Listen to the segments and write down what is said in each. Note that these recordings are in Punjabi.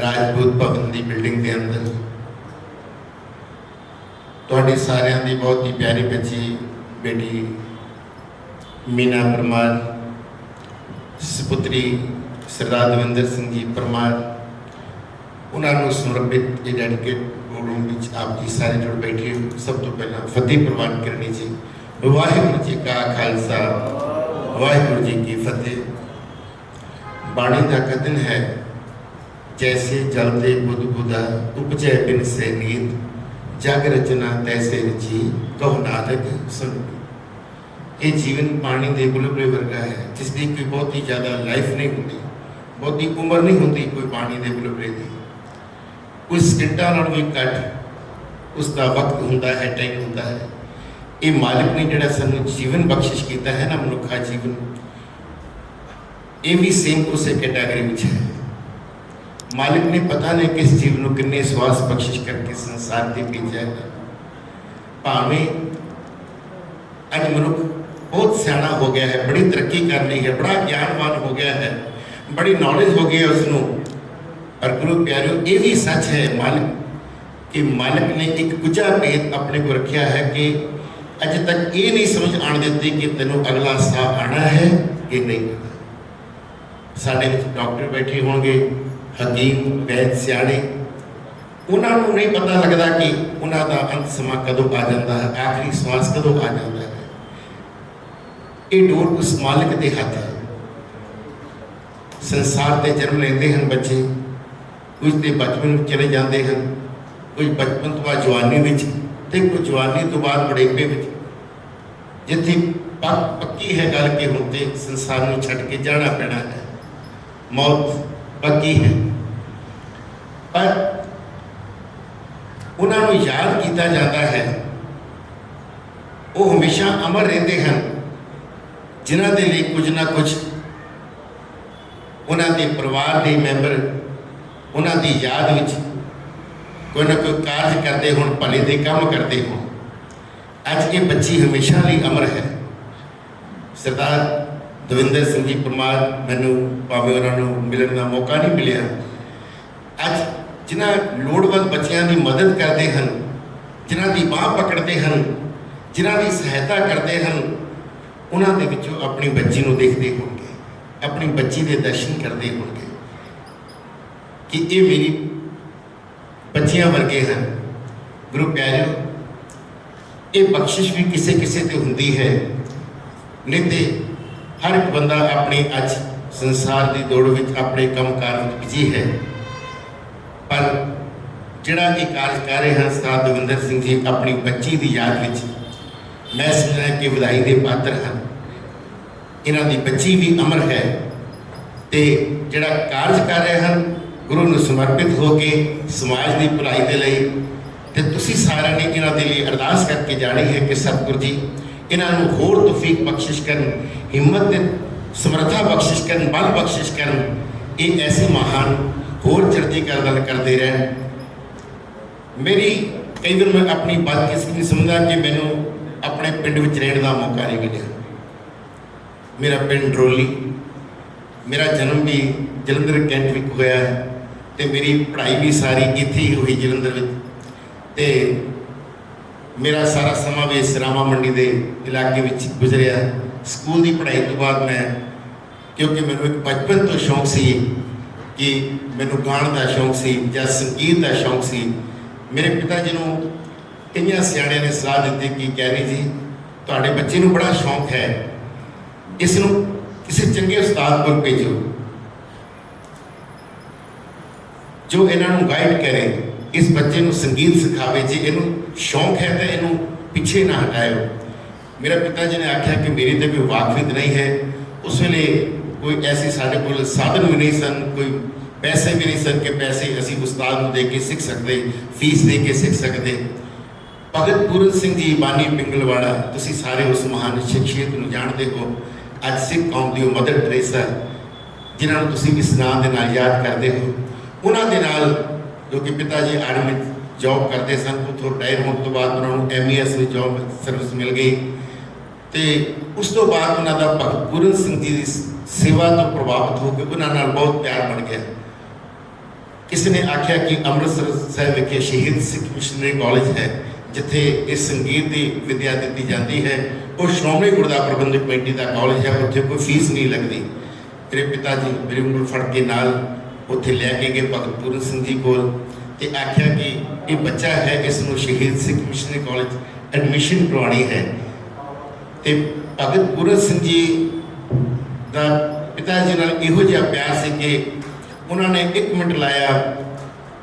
ਰਾਜਪੂਤ ਭਵਨ ਦੀ ਬਿਲਡਿੰਗ ਦੇ ਅੰਦਰ ਤੁਹਾਡੀ ਸਾਰਿਆਂ ਦੀ ਬਹੁਤ ਹੀ ਪਿਆਰੀ ਬੱਚੀ ਬੇਟੀ ਮੀਨਾ ਪਰਮਾਰ, ਸੁਪੁੱਤਰੀ ਸਰਦਾਰ ਦਵਿੰਦਰ ਸਿੰਘ ਜੀ ਪਰਮਾਰ, ਉਹਨਾਂ ਨੂੰ ਸਮਰਪਿਤ ਇਹ ਡੈਡੀਕੇਟ ਪ੍ਰੋਗਰਾਮ ਵਿੱਚ ਆਪ ਜੀ ਸਾਰੇ ਜੁੜ ਬੈਠੇ ਹੋ ਸਭ ਤੋਂ ਪਹਿਲਾਂ ਫਤਿਹ ਪ੍ਰਵਾਨ ਕਰਨੀ ਜੀ ਵਾਹਿਗੁਰੂ ਜੀ ਕਾ ਖਾਲਸਾ, ਵਾਹਿਗੁਰੂ ਜੀ ਕੀ ਫਤਿਹ। ਬਾਣੀ ਦਾ ਕਥਨ ਹੈ ਜੈਸੇ ਜਲ ਤੇ ਬੁੱਧ ਬੁਧਾ ਉਪਜੈ ਬਿਨ ਸੇ ਨੀਤ ਜਗ ਰਚਨਾ ਤੈਸੇ ਰਚੀ ਕਹੋ ਨਾਨਕ ਸੁਣ ਇਹ ਜੀਵਨ ਪਾਣੀ ਦੇ ਬੁਲਬੁਲੇ ਵਰਗਾ ਹੈ, ਜਿਸ ਦੀ ਕੋਈ ਬਹੁਤੀ ਜ਼ਿਆਦਾ ਲਾਈਫ ਨਹੀਂ ਹੁੰਦੀ, ਬਹੁਤੀ ਉਮਰ ਨਹੀਂ ਹੁੰਦੀ ਕੋਈ ਪਾਣੀ ਦੇ ਬੁਲਬੁਲੇ ਦੀ। ਕੋਈ ਸਕਿੰਟਾਂ ਨਾਲ ਵੀ ਘੱਟ ਉਸ ਦਾ ਵਕਤ ਹੁੰਦਾ ਹੈ, ਟਾਈਮ ਹੁੰਦਾ ਹੈ। ਇਹ ਮਾਲਕ ਨੇ ਜਿਹੜਾ ਸਾਨੂੰ ਜੀਵਨ ਬਖਸ਼ਿਸ਼ ਕੀਤਾ ਹੈ ਨਾ, ਮਨੁੱਖਾ ਜੀਵਨ, ਇਹ ਵੀ ਸੇਮ ਉਸੇ ਕੈਟਾਗਰੀ ਵਿੱਚ ਹੈ। ਮਾਲਕ ਨੇ ਪਤਾ ਨਹੀਂ ਕਿਸ ਜੀਵ ਨੂੰ ਕਿੰਨੇ ਸਵਾਸ ਬਖਸ਼ਿਸ਼ ਕਰਕੇ ਸੰਸਾਰ ਤੇ ਭੇਜਿਆ ਹੈ ਭਾਵੇਂ ਅੱਜ ਮਨੁੱਖ ਬਹੁਤ ਸਿਆਣਾ ਹੋ ਗਿਆ ਹੈ ਬੜੀ ਤਰੱਕੀ ਕਰ ਲਈ ਹੈ ਬੜਾ ਗਿਆਨਵਾਨ ਹੋ ਗਿਆ ਹੈ ਬੜੀ ਨੌਲੇਜ ਹੋ ਗਈ ਹੈ ਉਸ ਨੂੰ ਪਰ ਗੁਰੂ ਪਿਆਰਿਓ ਇਹ ਵੀ ਸੱਚ ਹੈ ਮਾਲਕ ਕਿ ਮਾਲਕ ਨੇ ਇੱਕ ਗੁੱਜਾ ਭੇਦ ਆਪਣੇ ਕੋ ਰੱਖਿਆ ਹੈ ਕਿ ਅਜੇ ਤੱਕ ਇਹ ਨਹੀਂ ਸਮਝ ਆਣ ਦਿੱਤੀ ਕਿ ਤੈਨੂੰ ਅਗਲਾ ਸਾਹ ਆਣਾ ਹੈ ਕਿ ਨਹੀਂ ਸਾਡੇ ਵਿੱਚ ਡਾਕਟਰ ਬੈਠੇ ਹੋਣਗੇ ਹਕੀਮ ਵੈਦ ਸਿਆਣੇ। ਉਹਨਾਂ ਨੂੰ ਨਹੀਂ ਪਤਾ ਲੱਗਦਾ ਕਿ ਉਹਨਾਂ ਦਾ ਅੰਤ ਸਮਾਂ ਕਦੋਂ ਆ ਜਾਂਦਾ ਹੈ, ਆਖਰੀ ਸਵਾਸ ਕਦੋਂ ਆ ਜਾਂਦਾ ਹੈ। ਇਹ ਡੋਰ ਉਸ ਮਾਲਕ ਦੇ ਹੱਥ ਹੈ। ਸੰਸਾਰ ਤੇ ਜਨਮ ਲੈਂਦੇ ਹਨ ਬੱਚੇ ਕੁਝ ਦੇ ਬਚਪਨ ਵਿੱਚ ਚਲੇ ਜਾਂਦੇ ਹਨ, ਕੁਝ ਬਚਪਨ ਤੋਂ ਬਾਅਦ ਜਵਾਨੀ ਵਿੱਚ ਤੇ ਕੁਝ ਜਵਾਨੀ ਤੋਂ ਬਾਅਦ ਬੜੇਪੇ ਵਿੱਚ। ਜਿੱਥੇ ਪੱਕੀ ਹੈ ਗੱਲ ਕਿ ਹੁਣ ਤੇ ਸੰਸਾਰ ਨੂੰ ਛੱਡ ਕੇ ਜਾਣਾ ਪੈਣਾ ਹੈ। ਮੌਤ ਪੱਕੀ ਹੈ। ਪਰ ਉਹਨਾਂ ਨੂੰ ਯਾਦ ਕੀਤਾ ਜਾਂਦਾ ਹੈ। ਉਹ ਹਮੇਸ਼ਾ ਅਮਰ ਰਹਿੰਦੇ ਹਨ। ਜਿਨ੍ਹਾਂ ਦੇ ਲਈ ਕੁਝ ਨਾ ਕੁਝ ਉਹਨਾਂ ਦੇ ਪਰਿਵਾਰ ਦੇ ਮੈਂਬਰ, ਉਹਨਾਂ ਦੀ ਯਾਦ ਵਿੱਚ ਕੋਈ ਨਾ ਕੋਈ ਕਾਰਜ ਕਰਦੇ ਹੋਣ, ਭਲੇ ਦੇ ਕੰਮ ਕਰਦੇ ਹੋਣ। ਅੱਜ ਇਹ ਬੱਚੀ ਹਮੇਸ਼ਾ ਲਈ ਅਮਰ ਹੈ। ਸਰਦਾਰ ਦਵਿੰਦਰ ਸਿੰਘ ਜੀ ਪਰਮਾਰ ਮੈਨੂੰ ਭਾਵੇਂ ਉਹਨਾਂ ਨੂੰ ਮਿਲਣ ਦਾ ਮੌਕਾ ਨਹੀਂ ਮਿਲਿਆ। ਅੱਜ ਜਿਨ੍ਹਾਂ ਲੋੜਵੰਦ ਬੱਚਿਆਂ ਦੀ ਮਦਦ ਕਰਦੇ ਹਨ, ਜਿਨ੍ਹਾਂ ਦੀ ਬਾਹ ਪਕੜਦੇ ਹਨ, ਜਿਨ੍ਹਾਂ ਦੀ ਸਹਾਇਤਾ ਕਰਦੇ ਹਨ, ਉਹਨਾਂ ਦੇ ਵਿੱਚੋਂ ਆਪਣੀ ਬੱਚੀ ਨੂੰ ਦੇਖਦੇ ਹੋਣਗੇ, ਆਪਣੀ ਬੱਚੀ ਦੇ ਦਰਸ਼ਨ ਕਰਦੇ ਹੋਣਗੇ ਕਿ ਇਹ ਮੇਰੀ ਬੱਚਿਆਂ ਵਰਗੇ ਹਨ। ਗੁਰੂ ਪਿਆਰਿਓ, ਇਹ ਬਖਸ਼ਿਸ਼ ਵੀ ਕਿਸੇ ਕਿਸੇ ਤੇ ਹੁੰਦੀ ਹੈ। ਨਹੀਂ ਤੇ ਹਰ ਇੱਕ ਬੰਦਾ ਆਪਣੀ ਅੱਜ ਸੰਸਾਰ ਦੀ ਦੌੜ ਵਿੱਚ ਆਪਣੇ ਕੰਮਕਾਰ ਵਿੱਚ ਬਿਜ਼ੀ ਹੈ। ਪਰ ਜਿਹੜਾ ਇਹ ਕਾਰਜ ਕਰ ਰਹੇ ਹਨ ਸਰਦਾਰ ਦਵਿੰਦਰ ਸਿੰਘ ਜੀ, ਆਪਣੀ ਬੱਚੀ ਦੀ ਯਾਦ ਵਿੱਚ ਮੈਂ ਸਮਝਦਾ ਕਿ ਵਧਾਈ ਦੇ ਪਾਤਰ ਹਨ ਇਹਨਾਂ ਦੀ ਬੱਚੀ ਵੀ ਅਮਰ ਹੈ ਤੇ ਜਿਹੜਾ ਕਾਰਜ ਕਰ ਰਹੇ ਹਨ, ਗੁਰੂ ਨੂੰ ਸਮਰਪਿਤ ਹੋ ਕੇ ਸਮਾਜ ਦੀ ਭਲਾਈ ਦੇ ਲਈ, ਤੇ ਤੁਸੀਂ ਸਾਰਿਆਂ ਨੇ ਇਹਨਾਂ ਦੇ ਲਈ ਅਰਦਾਸ ਕਰਕੇ ਜਾਣੀ ਹੈ ਕਿ ਸਤਿਗੁਰੂ ਜੀ ਇਹਨਾਂ ਨੂੰ ਹੋਰ ਤੌਫੀਕ ਬਖਸ਼ਿਸ਼ ਕਰਨ, ਹਿੰਮਤ ਤੇ ਸਮਰੱਥਾ ਬਖਸ਼ਿਸ਼ ਕਰਨ, ਬਲ ਬਖਸ਼ਿਸ਼ ਕਰਨ, ਇਹ ਐਸੀ ਮਹਾਨ ਹੋਰ ਚੜ੍ਹਦੀ ਕਲਾ ਵੱਲ ਕਰਦੇ ਰਹਿਣ। ਮੇਰੀ ਕਈ ਵਾਰ ਮੈਂ ਆਪਣੀ ਬਦਕਿਸਮਤੀ ਸਮਝਦਾ ਕਿ ਮੈਨੂੰ ਆਪਣੇ ਪਿੰਡ ਵਿੱਚ ਰਹਿਣ ਦਾ ਮੌਕਾ ਨਹੀਂ ਮਿਲਿਆ। ਮੇਰਾ ਪਿੰਡ ਰੋਲੀ ਮੇਰਾ ਜਨਮ ਵੀ ਜਲੰਧਰ ਕੈਂਟ ਵਿੱਚ ਹੋਇਆ ਹੈ ਤੇ ਮੇਰੀ ਪੜ੍ਹਾਈ ਵੀ ਸਾਰੀ ਇੱਥੇ ਹੀ ਹੋਈ ਜਲੰਧਰ ਵਿੱਚ। ਤੇ ਮੇਰਾ ਸਾਰਾ ਸਮਾਂ ਵੀ ਸਰਾਮਾ ਮੰਡੀ ਦੇ ਇਲਾਕੇ ਵਿੱਚ ਗੁਜ਼ਰਿਆ। ਸਕੂਲ ਦੀ ਪੜ੍ਹਾਈ ਤੋਂ ਬਾਅਦ ਮੈਂ, ਕਿਉਂਕਿ ਮੈਨੂੰ ਇੱਕ ਬਚਪਨ ਤੋਂ ਸ਼ੌਂਕ ਸੀ ਕਿ ਮੈਨੂੰ ਗਾਣ ਦਾ ਸ਼ੌਂਕ ਸੀ ਜਾਂ ਸੰਗੀਤ ਦਾ ਸ਼ੌਂਕ ਸੀ। ਮੇਰੇ ਪਿਤਾ ਜੀ ਨੂੰ ਕਈਆਂ ਸਿਆਣਿਆਂ ਨੇ ਸਲਾਹ ਦਿੱਤੀ ਕਿ ਕਹਿਰੀ ਜੀ, ਤੁਹਾਡੇ ਬੱਚੇ ਨੂੰ ਬੜਾ ਸ਼ੌਂਕ ਹੈ। ਇਸ ਨੂੰ ਕਿਸੇ ਚੰਗੇ ਉਸਤਾਦ ਕੋਲ ਭੇਜੋ। ਜੋ ਇਹਨਾਂ ਨੂੰ ਗਾਈਡ ਕਰੇ ਇਸ ਬੱਚੇ ਨੂੰ ਸੰਗੀਤ ਸਿਖਾਵੇ ਜੇ ਇਹਨੂੰ ਸ਼ੌਂਕ ਹੈ ਤਾਂ ਇਹਨੂੰ ਪਿੱਛੇ ਨਾ ਹਟਾਇਓ। ਮੇਰਾ ਪਿਤਾ ਜੀ ਨੇ ਆਖਿਆ ਕਿ ਮੇਰੀ ਤੇ ਕੋਈ ਵਾਕਫੀਤ ਨਹੀਂ ਹੈ। ਉਸ ਵੇਲੇ ਕੋਈ ਐਸੀ ਸਾਡੇ ਕੋਲ ਸਾਧਨ ਵੀ ਨਹੀਂ ਸਨ, ਕੋਈ ਪੈਸੇ ਵੀ ਨਹੀਂ ਸਨ ਕਿ ਪੈਸੇ ਅਸੀਂ ਉਸਤਾਦ ਨੂੰ ਦੇ ਕੇ ਸਿੱਖ ਸਕਦੇ, ਫੀਸ ਦੇ ਕੇ ਸਿੱਖ ਸਕਦੇ। ਭਗਤ ਪੂਰਨ ਸਿੰਘ ਜੀ, ਬਾਨੀ ਪਿੰਗਲਵਾੜਾ, ਤੁਸੀਂ ਸਾਰੇ ਉਸ ਮਹਾਨ ਸ਼ਖਸੀਅਤ ਨੂੰ ਜਾਣਦੇ ਹੋ। ਅੱਜ ਸਿੱਖ ਕੌਮ ਦੀ ਉਹ ਮਦਰ ਟਰੇਸਾ, ਜਿਨ੍ਹਾਂ ਨੂੰ ਤੁਸੀਂ ਇਸ ਨਾਂ ਦੇ ਨਾਲ ਯਾਦ ਕਰਦੇ ਹੋ। ਉਹਨਾਂ ਦੇ ਨਾਲ ਜੋ ਕਿ ਪਿਤਾ ਜੀ ਆਰਮੀ ਵਿੱਚ ਜੌਬ ਕਰਦੇ ਸਨ, ਉੱਥੋਂ ਰਿਟਾਇਰ ਹੋਣ ਤੋਂ ਬਾਅਦ ਉਹਨਾਂ ਨੂੰ ਐਮਈਐਸ ਵਿੱਚ ਜੌਬ ਸਰਵਿਸ ਮਿਲ ਗਈ ਤੇ ਉਸ ਤੋਂ ਬਾਅਦ ਉਹਨਾਂ ਦਾ ਭਗਤ ਪੂਰਨ ਸਿੰਘ ਜੀ ਦੀ ਸੇਵਾ ਤੋਂ ਪ੍ਰਭਾਵਿਤ ਹੋ ਕੇ ਉਹਨਾਂ ਨਾਲ ਬਹੁਤ ਪਿਆਰ ਬਣ ਗਿਆ। ਕਿਸੇ ਨੇ ਆਖਿਆ ਕਿ ਅੰਮ੍ਰਿਤਸਰ ਸਾਹਿਬ ਵਿਖੇ ਸ਼ਹੀਦ ਸਿੱਖ ਮਿਸ਼ਨਰੀ ਕਾਲਜ ਹੈ, ਜਿੱਥੇ ਇਸ ਸੰਗੀਤ ਦੀ ਵਿਦਿਆ ਦਿੱਤੀ ਜਾਂਦੀ ਹੈ। ਉਹ ਸ਼੍ਰੋਮਣੀ ਗੁਰਦੁਆਰਾ ਪ੍ਰਬੰਧਕ ਕਮੇਟੀ ਦਾ ਕਾਲਜ ਹੈ, ਉੱਥੇ ਕੋਈ ਫੀਸ ਨਹੀਂ ਲੱਗਦੀ। ਮੇਰੇ ਪਿਤਾ ਜੀ ਮੇਰੀ ਉਂਗਲ ਫੜ ਕੇ ਨਾਲ ਉੱਥੇ ਲੈ ਕੇ ਗਏ ਭਗਤ ਪੂਰਨ ਸਿੰਘ ਜੀ ਕੋਲ ਤੇ ਆਖਿਆ ਕਿ ਇਹ ਬੱਚਾ ਹੈ, ਇਸ ਨੂੰ Shaheed Singh missionary college admission ਕਰਵਾਉਣੀ ਹੈ। ਤੇ ਭਗਤ ਪੂਰਨ ਸਿੰਘ ਜੀ ਦਾ ਪਿਤਾ ਜੀ ਨਾਲ ਇਹੋ ਜਿਹਾ ਪਿਆਰ ਸੀ ਕਿ ਉਹਨਾਂ ਨੇ ਇੱਕ ਮਿੰਟ ਲਾਇਆ,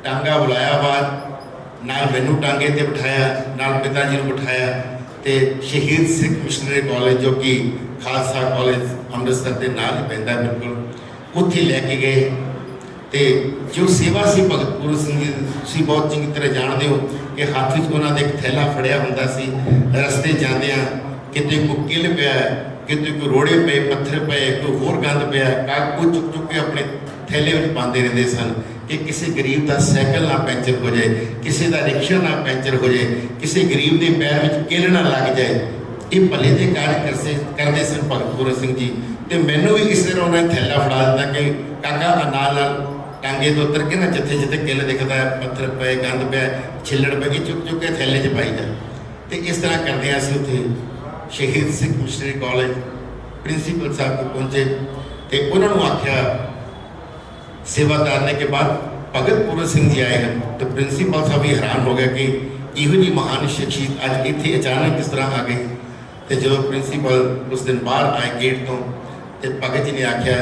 ਟਾਂਗਾ ਬੁਲਾਇਆ ਬਾਅਦ, ਨਾਲ ਮੈਨੂੰ ਟਾਂਗੇ ਤੇ ਬਿਠਾਇਆ, ਨਾਲ ਪਿਤਾ ਜੀ ਨੂੰ ਬਿਠਾਇਆ ਤੇ ਸ਼ਹੀਦ ਸਿੱਖ ਮਿਸ਼ਨਰੀ ਕਾਲਜ ਜੋ ਕਿ ਖਾਲਸਾ ਕਾਲਜ ਅੰਮ੍ਰਿਤਸਰ ਦੇ ਨਾਲ ਹੀ ਪੈਂਦਾ ਬਿਲਕੁਲ, ਉੱਥੇ ਲੈ ਕੇ ਗਏ। ਤੇ ਜੋ ਸੇਵਾ ਸੀ ਭਗਤ ਪੂਰਨ ਸਿੰਘ ਜੀ ਦੀ, ਤੁਸੀਂ ਬਹੁਤ ਚੰਗੀ ਤਰ੍ਹਾਂ ਜਾਣਦੇ ਹੋ ਕਿ ਹੱਥ ਵਿੱਚ ਉਹਨਾਂ ਦੇ ਇੱਕ ਥੈਲਾ ਫੜਿਆ ਹੁੰਦਾ ਸੀ ਰਸਤੇ ਜਾਂਦਿਆਂ ਕਿਤੇ ਕੋਈ ਕਿੱਲ ਪਿਆ ਕਿਤੇ ਕੋਈ ਰੋੜੇ ਪਏ ਪੱਥਰ ਪਏ ਕੋਈ ਹੋਰ ਗੰਦ ਪਿਆ ਕਾਗਜ਼ ਚੁੱਕ ਚੁੱਕ ਕੇ ਆਪਣੇ ਥੈਲੇ ਵਿੱਚ ਪਾਉਂਦੇ ਰਹਿੰਦੇ ਸਨ ਕਿ ਕਿਸੇ ਗਰੀਬ ਦਾ ਸਾਈਕਲ ਨਾ ਪੈਂਚਰ ਹੋ ਜਾਏ ਕਿਸੇ ਦਾ ਰਿਕਸ਼ਾ ਨਾ ਪੈਂਚਰ ਹੋ ਜਾਏ ਕਿਸੇ ਗਰੀਬ ਦੇ ਪੈਰ ਵਿੱਚ ਕਿੱਲ ਨਾ ਲੱਗ ਜਾਏ। ਇਹ ਭਲੇ ਦੇ ਕਾਰਜ ਕਰਸੇ ਕਰਦੇ ਸਨ ਭਗਤ ਪੂਰਨ ਸਿੰਘ ਜੀ। ਤੇ ਮੈਨੂੰ ਵੀ ਇਸ ਤਰ੍ਹਾਂ ਉਹਨਾਂ ਨੇ ਥੈਲਾ ਫੜਾ ਦਿੱਤਾ ਕਿ ਕਾਕਾ ਆਹ ਨਾਲ ਨਾਲ ਟਾਂਗੇ ਤੋਂ ਉਤਰ ਕੇ ਨਾ ਜਿੱਥੇ ਜਿੱਥੇ ਕਿੱਲ ਦਿਖਦਾ, ਪੱਥਰ ਪਏ, ਗੰਦ ਪਿਆ, ਛਿੱਲੜ ਪਏ ਚੁੱਕ ਚੁੱਕ ਕੇ ਥੈਲੇ 'ਚ ਪਾਈ ਜਾ। ਤੇ ਇਸ ਤਰ੍ਹਾਂ ਕਰਦੇ ਹਾਂ ਅਸੀਂ ਉੱਥੇ Shaheed Singh missionary college principal Sahib ਕੋਲ ਪਹੁੰਚੇ ਤੇ ਉਹਨਾਂ ਨੂੰ ਆਖਿਆ ਸੇਵਾ ਨੇ ਕੇ ਬਾਅਦ ਭਗਤ ਪੂਰਨ ਸਿੰਘ ਜੀ ਆਏ ਹਨ ਤੇ ਪ੍ਰਿੰਸੀਪਲ ਸਾਹਿਬ ਵੀ ਹੈਰਾਨ ਹੋ ਗਏ ਕਿ ਇਹੋ ਜੀ ਮਹਾਨ ਸ਼ਖਸੀਅਤ ਅੱਜ ਇੱਥੇ ਅਚਾਨਕ ਕਿਸ ਤਰ੍ਹਾਂ ਆ ਗਈ। ਤੇ ਜਦੋਂ ਪ੍ਰਿੰਸੀਪਲ ਉਸ ਦਿਨ ਬਾਹਰ ਆਏ ਗੇਟ ਤੋਂ ਤੇ ਭਗਤ ਜੀ ਨੇ ਆਖਿਆ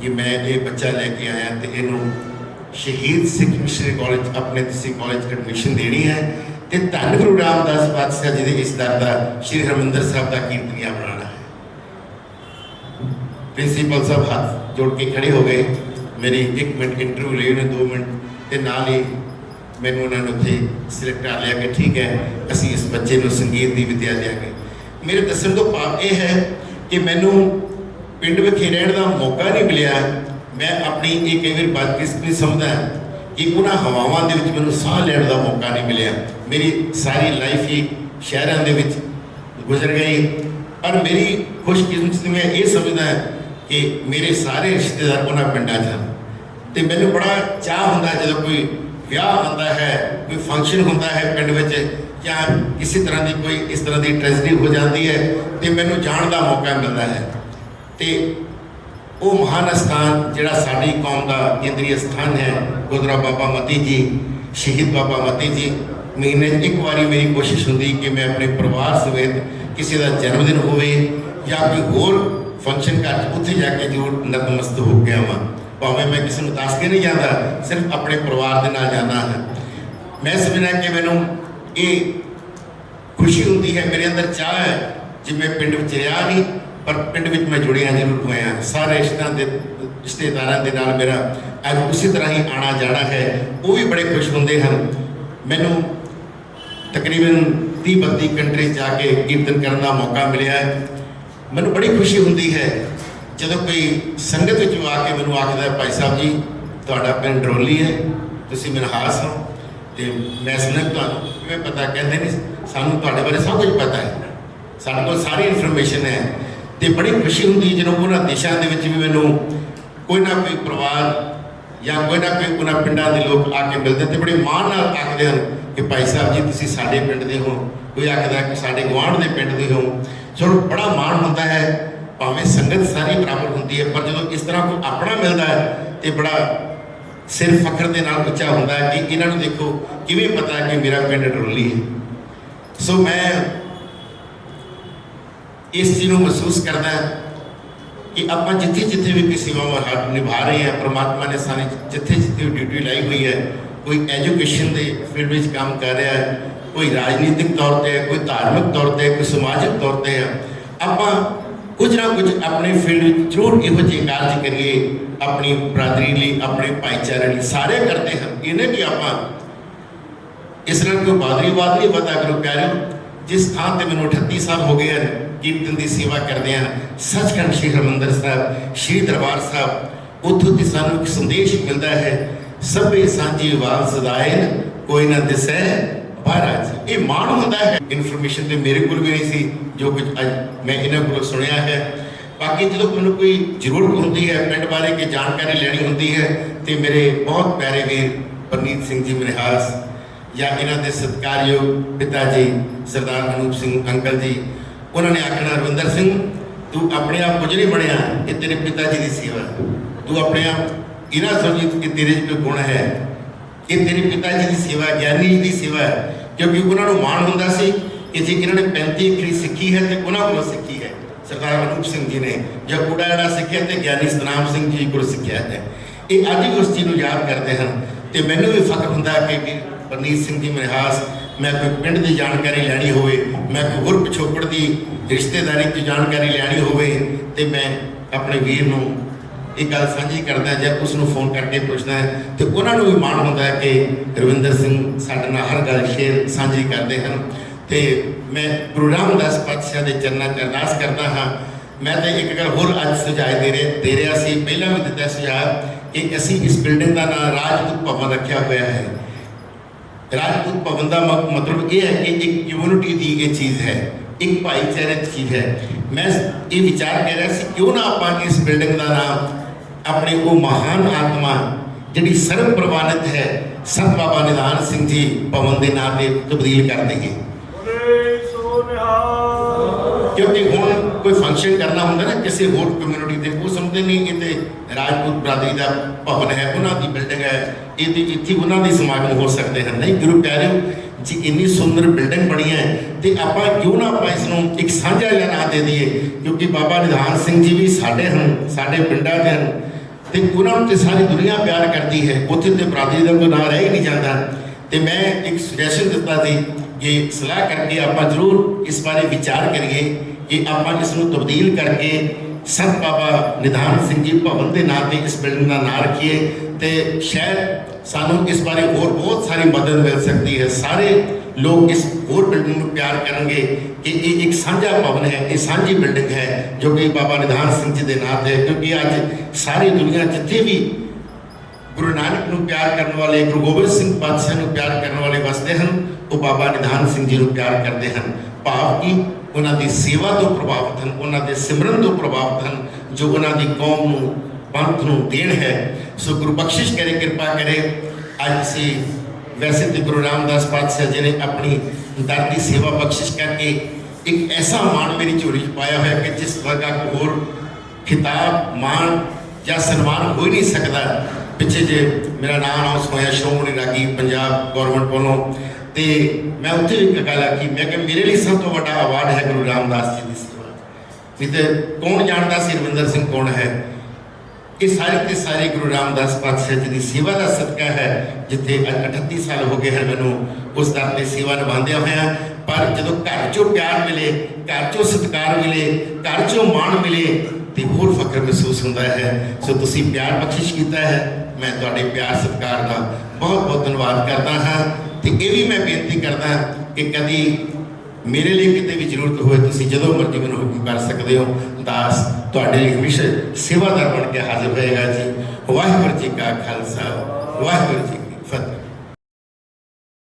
ਕਿ ਮੈਂ ਇਹ ਬੱਚਾ ਲੈ ਕੇ ਆਇਆ ਤੇ ਇਹਨੂੰ ਸ਼ਹੀਦ ਸਿੱਖ ਮਿਸ਼ਨਰੀ ਕਾਲਜ ਆਪਣੇ ਕਿਸੇ ਕਾਲਜ ਐਡਮਿਸ਼ਨ ਦੇਣੀ ਹੈ। ਤੇ ਧੰਨ ਗੁਰੂ ਰਾਮਦਾਸ ਪਾਤਸ਼ਾਹ ਜੀ ਦੇ ਇਸ ਦਰ ਦਾ ਸ਼੍ਰੀ ਹਰਿਮੰਦਰ ਸਾਹਿਬ ਦਾ ਕੀਰਤਨੀਆ ਬਣਾਉਣਾ ਹੈ। ਪ੍ਰਿੰਸੀਪਲ ਸਾਹਿਬ ਹੱਥ ਜੋੜ ਕੇ ਖੜੇ ਹੋ ਗਏ। ਮੇਰੀ 1 ਮਿੰਟ ਇੰਟਰਵਿਊ ਲਈ ਉਹਨੇ 2 ਮਿੰਟ ਤੇ ਨਾਲ ਹੀ ਮੈਨੂੰ ਉਹਨਾਂ ਨੇ ਉੱਥੇ ਸਿਲੈਕਟ ਕਰ ਲਿਆ ਕਿ ਠੀਕ ਹੈ, ਅਸੀਂ ਇਸ ਬੱਚੇ ਨੂੰ ਸੰਗੀਤ ਦੀ ਵਿਦਿਆ ਦਿਆਂਗੇ। ਮੇਰੇ ਦੱਸਣ ਤੋਂ ਭਾਵ ਇਹ ਹੈ ਕਿ ਮੈਨੂੰ ਪਿੰਡ ਵਿਖੇ ਰਹਿਣ ਦਾ ਮੌਕਾ ਨਹੀਂ ਮਿਲਿਆ। ਮੈਂ ਆਪਣੀ ਇਹ ਕਈ ਵਾਰ ਬਦਕਿਸਮਤੀ ਸਮਝਦਾ ਕਿ ਉਹਨਾਂ ਹਵਾਵਾਂ ਦੇ ਵਿੱਚ ਮੈਨੂੰ ਸਾਹ ਲੈਣ ਦਾ ਮੌਕਾ ਨਹੀਂ ਮਿਲਿਆ। ਮੇਰੀ ਸਾਰੀ ਲਾਈਫ ਹੀ ਸ਼ਹਿਰਾਂ ਦੇ ਵਿੱਚ ਗੁਜ਼ਰ ਗਈ। ਪਰ ਮੇਰੀ ਖੁਸ਼ਕਿਸਮਤੀ ਮੈਂ ਇਹ ਸਮਝਦਾ ਕਿ ਮੇਰੇ ਸਾਰੇ ਰਿਸ਼ਤੇਦਾਰ ਉਹਨਾਂ ਪਿੰਡਾਂ 'ਚ ਹਨ। ਤੇ ਮੈਨੂੰ ਬੜਾ ਚਾਹ ਹੁੰਦਾ ਜਦੋਂ ਕੋਈ ਵਿਆਹ ਹੁੰਦਾ ਹੈ, ਕੋਈ ਫੰਕਸ਼ਨ ਹੁੰਦਾ ਹੈ ਪਿੰਡ ਵਿੱਚ ਜਾਂ ਕਿਸੇ ਤਰ੍ਹਾਂ ਦੀ ਕੋਈ ਇਸ ਤਰ੍ਹਾਂ ਦੀ ਟ੍ਰੈਜਡੀ ਹੋ ਜਾਂਦੀ ਹੈ ਤੇ ਮੈਨੂੰ ਜਾਣ ਦਾ ਮੌਕਾ ਮਿਲਦਾ ਹੈ। ਤੇ ਉਹ ਮਹਾਨ ਸਥਾਨ ਜਿਹੜਾ ਸਾਡੀ ਕੌਮ ਦਾ ਕੇਂਦਰੀ ਸਥਾਨ ਹੈ ਗੁਰਦੁਆਰਾ ਬਾਬਾ ਮਤੀ ਜੀ, ਸ਼ਹੀਦ ਬਾਬਾ ਮਤੀ ਜੀ। ਮਹੀਨੇ ਇੱਕ ਵਾਰੀ ਮੇਰੀ ਕੋਸ਼ਿਸ਼ ਹੁੰਦੀ ਕਿ ਮੈਂ ਆਪਣੇ ਪਰਿਵਾਰ ਸਮੇਤ ਕਿਸੇ ਦਾ ਜਨਮ ਦਿਨ ਹੋਵੇ ਜਾਂ ਕੋਈ ਹੋਰ ਫੰਕਸ਼ਨ ਘਰ ਉੱਥੇ ਜਾ ਕੇ ਜ਼ਰੂਰ ਨਤਮਸਤ ਹੋ ਕੇ ਆਵਾਂ। ਭਾਵੇਂ ਮੈਂ ਕਿਸੇ ਨੂੰ ਦੱਸ ਕੇ ਨਹੀਂ ਜਾਂਦਾ, ਸਿਰਫ ਆਪਣੇ ਪਰਿਵਾਰ ਦੇ ਨਾਲ ਜਾਂਦਾ ਹਾਂ। ਮੈਂ ਸਮਝਣਾ ਕਿ ਮੈਨੂੰ ਇਹ ਖੁਸ਼ੀ ਹੁੰਦੀ ਹੈ, ਮੇਰੇ ਅੰਦਰ ਚਾਹ ਹੈ। ਜਿਵੇਂ ਪਿੰਡ ਵਿੱਚ ਰਿਹਾ ਨਹੀਂ ਪਰ ਪਿੰਡ ਵਿੱਚ ਮੈਂ ਜੁੜਿਆ ਜ਼ਰੂਰ ਹੋਇਆ ਸਾਰੇ ਰਿਸ਼ਤਿਆਂ ਦੇ, ਰਿਸ਼ਤੇਦਾਰਾਂ ਦੇ ਨਾਲ ਮੇਰਾ ਅੱਜ ਉਸੇ ਤਰ੍ਹਾਂ ਹੀ ਆਣਾ ਜਾਣਾ ਹੈ, ਉਹ ਵੀ ਬੜੇ ਖੁਸ਼ ਹੁੰਦੇ ਹਨ। ਮੈਨੂੰ ਤਕਰੀਬਨ 30 32 ਕੰਟਰੀ ਜਾ ਕੇ ਕੀਰਤਨ ਕਰਨ ਦਾ ਮੌਕਾ ਮਿਲਿਆ ਹੈ। ਮੈਨੂੰ ਬੜੀ ਖੁਸ਼ੀ ਹੁੰਦੀ ਹੈ, ਜਦੋਂ ਕੋਈ ਸੰਗਤ ਵਿੱਚ ਆ ਕੇ ਮੈਨੂੰ ਆਖਦਾ ਭਾਈ ਸਾਹਿਬ ਜੀ, ਤੁਹਾਡਾ ਪਿੰਡ ਡਰੋਲੀ ਹੈ, ਤੁਸੀਂ ਮਨਹਾਸ ਹੋ, ਤੇ ਮੈਂ ਸੁਣਿਆ ਤੁਹਾਨੂੰ ਕਿਵੇਂ ਪਤਾ, ਕਹਿੰਦੇ ਨਹੀਂ ਸਾਨੂੰ ਤੁਹਾਡੇ ਬਾਰੇ ਸਭ ਕੁਝ ਪਤਾ ਹੈ। ਸਾਡੇ ਕੋਲ ਸਾਰੀ ਇਨਫੋਰਮੇਸ਼ਨ ਹੈ ਤੇ ਬੜੀ ਖੁਸ਼ੀ ਹੁੰਦੀ ਜਦੋਂ ਉਹਨਾਂ ਦੇਸ਼ਾਂ ਦੇ ਵਿੱਚ ਵੀ ਮੈਨੂੰ ਕੋਈ ਨਾ ਕੋਈ ਪਰਿਵਾਰ ਜਾਂ ਕੋਈ ਨਾ ਕੋਈ ਉਹਨਾਂ ਪਿੰਡਾਂ ਦੇ ਲੋਕ ਆ ਕੇ ਮਿਲਦੇ ਤੇ ਬੜੇ ਮਾਣ ਨਾਲ ਆਖਦੇ ਹਨ ਕਿ ਭਾਈ ਸਾਹਿਬ ਜੀ, ਤੁਸੀਂ ਸਾਡੇ ਪਿੰਡ ਦੇ ਹੋ। ਕੋਈ ਆਖਦਾ ਕਿ ਸਾਡੇ ਗੁਆਂਢ ਦੇ ਪਿੰਡ ਦੇ ਹੋ। ਚਲੋ, ਬੜਾ ਮਾਣ ਹੁੰਦਾ ਹੈ। ਭਾਵੇਂ ਸੰਗਤ ਸਾਰੀ ਬਰਾਬਰ ਹੁੰਦੀ ਹੈ, ਪਰ ਜਦੋਂ ਇਸ ਤਰ੍ਹਾਂ ਕੋਈ ਆਪਣਾ ਮਿਲਦਾ ਹੈ ਤੇ ਬੜਾ ਸਿਰ ਫਖਰ ਦੇ ਨਾਲ ਉੱਚਾ ਹੁੰਦਾ ਹੈ ਕਿ ਇਹਨਾਂ ਨੂੰ ਦੇਖੋ, ਕਿਵੇਂ ਪਤਾ ਕਿ ਮੇਰਾ ਪਿੰਡ ਰੋਲੀ ਹੈ। ਸੋ ਮੈਂ ਇਸ ਚੀਜ਼ ਨੂੰ ਮਹਿਸੂਸ ਕਰਦਾ ਕਿ ਆਪਾਂ ਜਿੱਥੇ ਜਿੱਥੇ ਵੀ ਕੋਈ ਸੇਵਾਵਾਂ ਨਿਭਾ ਰਹੇ ਹਾਂ ਪ੍ਰਮਾਤਮਾ ਨੇ ਸਾਨੂੰ ਜਿੱਥੇ ਜਿੱਥੇ ਡਿਊਟੀ ਲਾਈ ਹੋਈ ਹੈ ਕੋਈ ਐਜੂਕੇਸ਼ਨ ਦੇ ਫੀਲਡ ਵਿੱਚ ਕੰਮ ਕਰ ਰਿਹਾ ਹੈ ਕੋਈ ਰਾਜਨੀਤਿਕ ਤੌਰ ਤੇ ਹੈ, ਕੋਈ ਧਾਰਮਿਕ ਤੌਰ ਤੇ ਹੈ, ਕੋਈ ਸਮਾਜਿਕ ਤੌਰ ਤੇ ਹੈ ਆਪਾਂ ਕੁਝ ਨਾ ਕੁਝ ਆਪਣੇ ਫੀਲਡ ਵਿੱਚ ਜ਼ਰੂਰ ਇਹੋ ਜਿਹੇ ਕਾਰਜ ਕਰੀਏ ਆਪਣੀ ਬਰਾਦਰੀ ਲਈ ਆਪਣੇ ਭਾਈਚਾਰੇ ਲਈ ਸਾਰੇ ਕਰਦੇ ਹਨ ਇਹ ਕਿ ਆਪਾਂ ਇਸ ਨਾਲ ਕੋਈ ਬਾਦਰੀਵਾਦ ਨਹੀਂ ਪਤਾ ਕਰੋ ਪਿਆਰਿਓ ਜਿਸ ਥਾਂ ਤੇ ਮੈਨੂੰ 38 ਸਾਲ ਹੋ ਗਏ ਹਨ ਕੀਰਤਨ ਦੀ ਸੇਵਾ ਕਰਦੇ ਹਨ ਸੱਚਖੰਡ ਸ਼੍ਰੀ ਹਰਿਮੰਦਰ ਸਾਹਿਬ, ਸ਼੍ਰੀ ਦਰਬਾਰ ਸਾਹਿਬ, ਉੱਥੋਂ ਦੀ ਸਾਨੂੰ ਇੱਕ ਸੰਦੇਸ਼ ਮਿਲਦਾ ਹੈ, ਸਭੇ ਸਾਂਝੀ ਵਾਲ ਸਦਾਏ, ਕੋਈ ਨਾ ਦਿਸੈ ਮਹਾਰਾਜ ਇਹ ਮਾਣ ਹੁੰਦਾ ਹੈ। ਇਨਫੋਰਮੇਸ਼ਨ ਤੇ ਮੇਰੇ ਕੋਲ ਵੀ ਨਹੀਂ ਸੀ, ਜੋ ਕੁਝ ਅੱਜ ਮੈਂ ਇਹਨਾਂ ਕੋਲੋਂ ਸੁਣਿਆ ਹੈ। ਬਾਕੀ ਜਦੋਂ ਮੈਨੂੰ ਕੋਈ ਜ਼ਰੂਰਤ ਹੁੰਦੀ ਹੈ, ਪਿੰਡ ਬਾਰੇ ਕਿ ਜਾਣਕਾਰੀ ਲੈਣੀ ਹੁੰਦੀ ਹੈ, ਤੇ ਮੇਰੇ ਬਹੁਤ ਪਿਆਰੇ ਵੀਰ ਪਰਨੀਤ ਸਿੰਘ ਜੀ ਮਨਿਹਾਸ ਜਾਂ ਇਹਨਾਂ ਦੇ ਸਤਿਕਾਰਯੋਗ ਪਿਤਾ ਜੀ ਸਰਦਾਰ ਅਨੂਪ ਸਿੰਘ ਅੰਕਲ ਜੀ ਉਹਨਾਂ ਨੇ ਆਖਣਾ ਰਵਿੰਦਰ ਸਿੰਘ, ਤੂੰ ਆਪਣੇ ਆਪ ਕੁਝ ਨਹੀਂ ਬਣਿਆ, ਇਹ ਤੇਰੇ ਪਿਤਾ ਜੀ ਦੀ ਸੇਵਾ ਤੂੰ ਆਪਣੇ ਆਪ ਇਹਨਾਂ ਸਮਝੀ ਕਿ ਤੇਰੇ 'ਚ ਕੋਈ ਗੁਣ ਹੈ। ਇਹ ਤੇਰੇ ਪਿਤਾ ਜੀ ਦੀ ਸੇਵਾ, ਗਿਆਨੀ ਜੀ ਦੀ ਸੇਵਾ ਹੈ। ਕਿਉਂਕਿ ਉਹਨਾਂ ਨੂੰ ਮਾਣ ਹੁੰਦਾ ਸੀ ਕਿ ਜੇ ਇਹਨਾਂ ਨੇ 35 ਅੱਖਰੀ ਸਿੱਖੀ ਹੈ ਤੇ ਉਹਨਾਂ ਕੋਲੋਂ ਸਿੱਖੀ ਹੈ। ਸਰਦਾਰ ਅਨੂਪ ਸਿੰਘ ਜੀ ਨੇ ਜਾਂ ਕੂੜਾ ਜਿਹੜਾ ਸਿੱਖਿਆ ਤੇ ਗਿਆਨੀ ਸਤਨਾਮ ਸਿੰਘ ਜੀ ਕੋਲ ਸਿੱਖਿਆ ਹੈ। ਇਹ ਅੱਜ ਵੀ ਉਸ ਚੀਜ਼ ਨੂੰ ਯਾਦ ਕਰਦੇ ਹਨ। ਤੇ ਮੈਨੂੰ ਵੀ ਫਖਰ ਹੁੰਦਾ ਕਿ ਵੀ ਪਰਨੀਤ ਸਿੰਘ ਜੀ ਮਨਹਾਸ ਮੈਂ ਕੋਈ ਪਿੰਡ ਦੀ ਜਾਣਕਾਰੀ ਲੈਣੀ ਹੋਵੇ, ਮੈਂ ਕੋਈ ਹੋਰ ਪਿਛੋਕੜ ਦੀ ਰਿਸ਼ਤੇਦਾਰੀ ਦੀ ਜਾਣਕਾਰੀ ਲੈਣੀ ਹੋਵੇ ਤੇ ਮੈਂ ਆਪਣੇ ਵੀਰ ਨੂੰ ਇਹ ਗੱਲ ਸਾਂਝੀ ਕਰਦਾ ਜਾਂ ਉਸ ਨੂੰ ਫੋਨ ਕਰਕੇ ਪੁੱਛਦਾ ਹੈ ਤੇ ਉਹਨਾਂ ਨੂੰ ਵੀ ਮਾਣ ਹੁੰਦਾ ਹੈ ਕਿ ਰਵਿੰਦਰ ਸਿੰਘ ਸਾਡੇ ਨਾਲ ਹਰ ਗੱਲ ਸ਼ੇਅਰ ਸਾਂਝੀ ਕਰਦੇ ਹਨ। ਤੇ ਮੈਂ ਗੁਰੂ ਰਾਮਦਾਸ ਪਾਤਸ਼ਾਹ ਦੇ ਚਰਨਾਂ 'ਚ ਅਰਦਾਸ ਕਰਦਾ ਹਾਂ। ਮੈਂ ਤਾਂ ਇੱਕ ਗੱਲ ਹੋਰ ਅੱਜ ਸੁਝਾਅ ਦੇ ਰਿਹਾ ਦੇ ਰਿਹਾ ਸੀ, ਪਹਿਲਾਂ ਵੀ ਦਿੱਤਾ ਸੁਝਾਅ ਕਿ ਅਸੀਂ ਇਸ ਬਿਲਡਿੰਗ ਦਾ ਨਾਮ ਰਾਜਪੂਤ ਭਵਨ ਰੱਖਿਆ ਹੋਇਆ ਹੈ। ਰਾਜਪੂਤ ਭਵਨ ਦਾ ਮਤਲਬ ਇਹ ਹੈ ਕਿ ਇੱਕ ਯੂਨਿਟੀ ਦੀ ਇਹ ਚੀਜ਼ ਹੈ ਇੱਕ ਭਾਈਚਾਰੇ ਦੀ ਚੀਜ਼ ਹੈ। ਮੈਂ ਇਹ ਵਿਚਾਰ ਕਰ ਰਿਹਾ ਸੀ ਕਿਉਂ ਨਾ ਆਪਾਂ ਇਸ ਬਿਲਡਿੰਗ ਦਾ ਨਾਮ ਆਪਣੇ ਉਹ ਮਹਾਨ ਆਤਮਾ ਜਿਹੜੀ ਸਰਬ ਪ੍ਰਵਾਨਿਤ ਹੈ ਸੰਤ ਬਾਬਾ ਨਿਧਾਨ ਸਿੰਘ ਜੀ ਭਵਨ ਦੇ ਨਾਮ ਤੇ ਤਬਦੀਲ ਕਰ ਦਈਏ। ਕਿਉਂਕਿ ਹੁਣ ਕੋਈ ਫੰਕਸ਼ਨ ਕਰਨਾ ਹੁੰਦਾ ਨਾ ਕਿਸੇ ਹੋਰ ਕਮਿਊਨਿਟੀ ਦੇ, ਉਹ ਸਮਝਦੇ ਨਹੀਂ ਇਹ ਤੇ ਰਾਜਪੂਤ ਬਰਾਦਰੀ ਦਾ ਭਵਨ ਹੈ, ਉਹਨਾਂ ਦੀ ਬਿਲਡਿੰਗ ਹੈ ਇਹਦੀ ਇੱਥੇ ਉਹਨਾਂ ਦੇ ਸਮਾਗਮ ਹੋ ਸਕਦੇ ਹਨ। ਨਹੀਂ, ਗੁਰੂ ਪਿਆਰਿਓ, ਜੀ ਇੰਨੀ ਸੁੰਦਰ ਬਿਲਡਿੰਗ ਬਣੀ ਹੈ, ਤੇ ਆਪਾਂ ਕਿਉਂ ਨਾ ਆਪਾਂ ਇਸ ਨੂੰ ਇੱਕ ਸਾਂਝਾ ਲੈਣਾ ਨਾਂ ਦੇ ਦਈਏ, ਕਿਉਂਕਿ ਬਾਬਾ ਨਿਧਾਨ ਸਿੰਘ ਜੀ ਵੀ ਸਾਡੇ ਹਨ, ਸਾਡੇ ਪਿੰਡਾਂ ਦੇ ਹਨ, ਤੇ ਉਹਨਾਂ ਨੂੰ ਤੇ ਸਾਰੀ ਦੁਨੀਆ ਪਿਆਰ ਕਰਦੀ ਹੈ। ਉੱਥੇ ਤੇ ਬਰਾਦਰੀ ਦਾ ਕੋਈ ਨਾਂ ਰਹਿ ਹੀ ਨਹੀਂ ਜਾਂਦਾ। ਤੇ ਮੈਂ ਇੱਕ ਸੁਜੈਸ਼ਨ ਦਿੱਤਾ ਸੀ ਕਿ ਸਲਾਹ ਕਰਕੇ ਆਪਾਂ ਜ਼ਰੂਰ ਇਸ ਬਾਰੇ ਵਿਚਾਰ ਕਰੀਏ। ਕਿ ਆਪਾਂ ਇਸ ਨੂੰ ਤਬਦੀਲ ਕਰਕੇ ਸੰਤ ਬਾਬਾ ਨਿਧਾਨ ਸਿੰਘ ਜੀ ਭਵਨ ਦੇ ਨਾਂ ਤੇ ਇਸ ਬਿਲਡਿੰਗ ਦਾ ਨਾਂ ਰੱਖੀਏ ਤੇ ਸ਼ਾਇਦ ਸਾਨੂੰ ਇਸ ਬਾਰੇ ਹੋਰ ਬਹੁਤ ਸਾਰੀ ਮਦਦ ਮਿਲ ਸਕਦੀ ਹੈ। ਸਾਰੇ ਲੋਕ ਇਸ ਹੋਰ ਬਿਲਡਿੰਗ ਨੂੰ ਪਿਆਰ ਕਰਨਗੇ ਕਿ ਇਹ ਇੱਕ ਸਾਂਝਾ ਭਵਨ ਹੈ, ਇਹ ਸਾਂਝੀ ਬਿਲਡਿੰਗ ਹੈ ਜੋ ਕਿ ਬਾਬਾ ਨਿਧਾਨ ਸਿੰਘ ਜੀ ਦੇ ਨਾਂ ਤੇ ਹੈ। ਕਿਉਂਕਿ ਅੱਜ ਸਾਰੀ ਦੁਨੀਆ ਜਿੱਥੇ ਵੀ ਗੁਰੂ ਨਾਨਕ ਨੂੰ ਪਿਆਰ ਕਰਨ ਵਾਲੇ, ਗੁਰੂ ਗੋਬਿੰਦ ਸਿੰਘ ਪਾਤਸ਼ਾਹ ਨੂੰ ਪਿਆਰ ਕਰਨ ਵਾਲੇ ਵਸਦੇ ਹਨ, ਉਹ ਬਾਬਾ ਨਿਧਾਨ ਸਿੰਘ ਜੀ ਨੂੰ ਪਿਆਰ ਕਰਦੇ ਹਨ। ਭਾਵ ਕਿ ਉਹਨਾਂ ਦੀ ਸੇਵਾ ਤੋਂ ਪ੍ਰਭਾਵਿਤ ਹਨ, ਉਹਨਾਂ ਦੇ ਸਿਮਰਨ ਤੋਂ ਪ੍ਰਭਾਵਿਤ ਹਨ, ਜੋ ਉਹਨਾਂ ਦੀ ਕੌਮ ਨੂੰ ਪੰਥ ਨੂੰ ਦੇਣ ਹੈ। ਸੋ ਗੁਰੂ ਬਖਸ਼ਿਸ਼ ਕਰੇ, ਕਿਰਪਾ ਕਰੇ। ਅੱਜ ਅਸੀਂ ਵੈਸੇ ਤੇ ਗੁਰੂ ਰਾਮਦਾਸ ਪਾਤਸ਼ਾਹ ਜੀ ਨੇ ਆਪਣੀ ਦਰ ਦੀ ਸੇਵਾ ਬਖਸ਼ਿਸ਼ ਕਰਕੇ ਇੱਕ ਐਸਾ ਮਾਣ ਮੇਰੀ ਝੋਲੀ 'ਚ ਪਾਇਆ ਹੋਇਆ ਕਿ ਜਿਸ ਵਰਗਾ ਹੋਰ ਖਿਤਾਬ, ਮਾਣ ਜਾਂ ਸਨਮਾਨ ਹੋ ਹੀ ਨਹੀਂ ਸਕਦਾ। ਪਿੱਛੇ ਜੇ ਮੇਰਾ ਨਾਮ ਅਨਾਉਂਸ ਹੋਇਆ, ਸ਼੍ਰੋਮਣੀ ਰਾਗੀ ਪੰਜਾਬ ਗਵਰਨਮੈਂਟ ਵੱਲੋਂ ਤੇ ਮੈਂ ਉੱਥੇ ਵੀ ਇੱਕ ਗੱਲ ਆਖੀ, ਮੈਂ ਕਿ ਮੇਰੇ ਲਈ ਸਭ ਤੋਂ ਵੱਡਾ ਅਵਾਰਡ ਹੈ ਗੁਰੂ ਰਾਮਦਾਸ ਜੀ ਦੀ ਸੇਵਾ। ਨਹੀਂ ਤੇ ਕੌਣ ਜਾਣਦਾ ਸੀ ਰਵਿੰਦਰ ਸਿੰਘ ਕੌਣ ਹੈ? ਇਹ ਸਾਰੇ ਤੇ ਸਾਰੇ ਗੁਰੂ ਰਾਮਦਾਸ ਪਾਤਸ਼ਾਹ ਜੀ ਦੀ ਸੇਵਾ ਦਾ ਸਦਕਾ ਹੈ, ਜਿੱਥੇ ਅੱਜ 38 ਸਾਲ ਹੋ ਗਏ ਹਨ ਮੈਨੂੰ ਉਸ ਦਰ ਤੇ ਸੇਵਾ ਨਿਭਾਉਂਦਿਆਂ ਹੋਇਆਂ। ਪਰ ਜਦੋਂ ਘਰ ਚੋਂ ਪਿਆਰ ਮਿਲੇ, ਘਰ ਚੋਂ ਸਤਿਕਾਰ ਮਿਲੇ, ਘਰ ਚੋਂ ਮਾਣ ਮਿਲੇ, ਤੇ ਹੋਰ ਫਖਰ ਮਹਿਸੂਸ ਹੁੰਦਾ ਹੈ। ਸੋ ਤੁਸੀਂ ਪਿਆਰ ਬਖਸ਼ਿਸ਼ ਕੀਤਾ ਹੈ। ਮੈਂ ਤੁਹਾਡੇ ਪਿਆਰ ਸਤਿਕਾਰ ਦਾ ਬਹੁਤ ਬਹੁਤ ਧੰਨਵਾਦ ਕਰਦਾ ਹਾਂ। ਤੇ ਇਹ ਵੀ ਮੈਂ ਬੇਨਤੀ ਕਰਦਾ ਕਿ ਕਦੀ ਮੇਰੇ ਲਈ ਕਿਤੇ ਵੀ ਜ਼ਰੂਰਤ ਹੋਵੇ, ਤੁਸੀਂ ਜਦੋਂ ਮਰਜ਼ੀ ਮੈਨੂੰ ਹੁਕਮ ਕਰ ਸਕਦੇ ਹੋ। ਦਾਸ, ਤੁਹਾਡੇ ਲਈ ਹਮੇਸ਼ਾ ਸੇਵਾਦਾਰ ਬਣ ਕੇ ਹਾਜ਼ਰ ਹੋਏਗਾ ਜੀ। ਵਾਹਿਗੁਰੂ ਜੀ ਕਾ ਖਾਲਸਾ, ਵਾਹਿਗੁਰੂ ਜੀ ਕੀ ਫਤਿਹ।